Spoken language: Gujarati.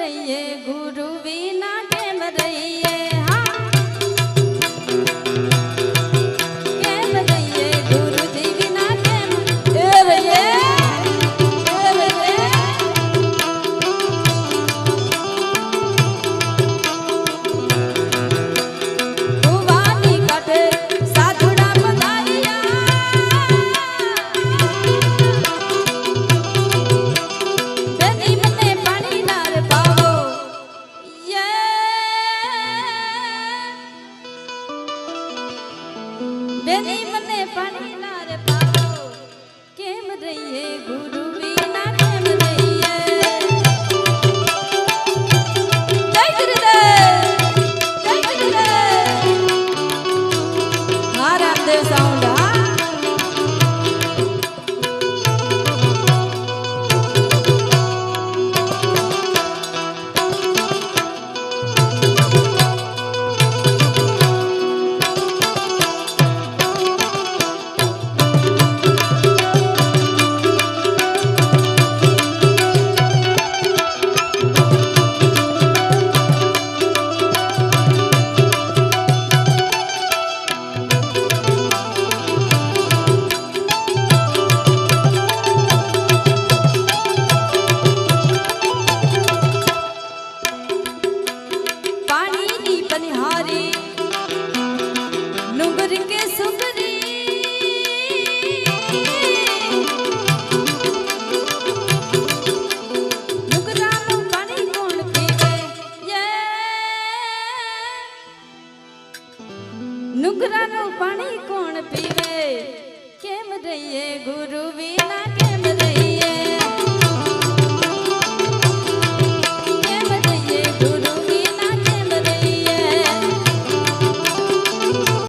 રહીએ ગુરુ વિના તેની મને પાણી ના રે પાવો કેમ રહીએ ગુરુ વિના કેમ સાઉન્ડ નુકરાનું પાણી કોણ પીવે? કેમ રહીએ ગુરુ વિના કેમ